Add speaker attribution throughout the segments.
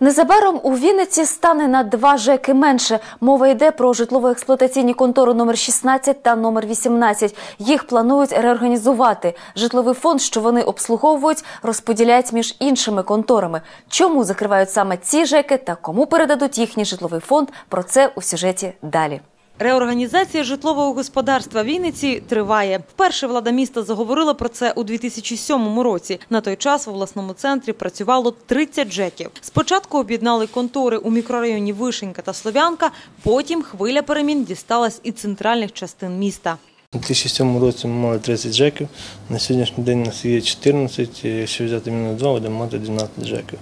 Speaker 1: Незабаром у Вінниці стане на два ЖЕКи менше. Мова йде про житлово-експлуатаційні контори номер 16 та номер 18. Їх планують реорганізувати. Житловий фонд, що вони обслуговують, розподіляють між іншими конторами. Чому закривають саме ці ЖЕКи та кому передадуть їхній житловий фонд? Про це у сюжеті далі.
Speaker 2: Реорганізація житлового господарства Вінниці триває. Вперше влада міста заговорила про це у 2007 році. На той час в обласному центрі працювало 30 ЖЕКів. Спочатку об'єднали контори у мікрорайоні Вишенька та Слов'янка, потім хвиля перемін дісталась і центральних частин міста.
Speaker 3: У 2007 році ми мали 30 ЖЕКів, на сьогоднішній день у нас є 14, і якщо взяти мінус 2, будемо мати 12 ЖЕКів.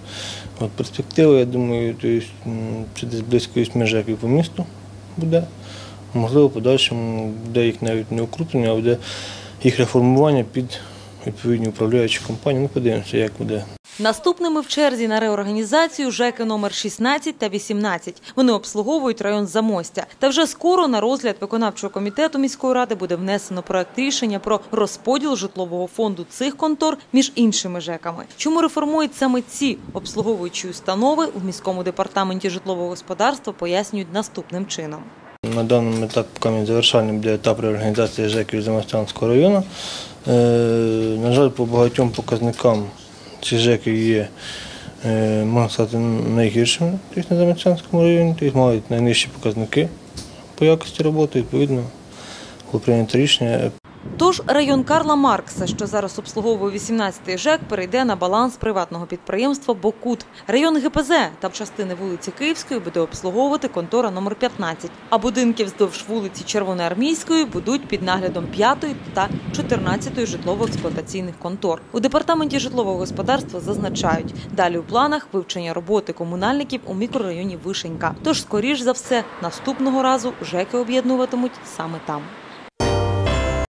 Speaker 3: От перспектива, я думаю, це десь близько 8 ЖЕКів по місту буде. Можливо, в подальшому буде їх навіть не укрупнення, а буде їх реформування під відповідні управляючі компанії. Ми подивимося, як буде.
Speaker 2: Наступними в черзі на реорганізацію ЖЕКи номер 16 та 18. Вони обслуговують район Замостя. Та вже скоро на розгляд виконавчого комітету міської ради буде внесено проект рішення про розподіл житлового фонду цих контор між іншими ЖЕКами. Чому реформують саме ці обслуговуючі установи у міському департаменті житлового господарства пояснюють наступним чином.
Speaker 3: На даному етапі поки завершальний буде етап реорганізації ЖЕКів Замостянського району. Е, На жаль, по багатьом показникам ці ЖЕКи є, е, можна сказати, найгіршими на Замостянському районі, тобто мають найнижчі показники по якості роботи, відповідно, було прийнято рішення
Speaker 2: Тож район Карла Маркса, що зараз обслуговує 18-й ЖЕК, перейде на баланс приватного підприємства Бокут. Район ГПЗ та частини вулиці Київської буде обслуговувати контора номер 15, а будинки вздовж вулиці Червоноармійської будуть під наглядом 5-ї та 14-ї житлово-експлуатаційних контор. У департаменті житлового господарства зазначають, далі у планах вивчення роботи комунальників у мікрорайоні Вишенька. Тож, скоріш за все, наступного разу ЖЕКи об'єднуватимуть саме там.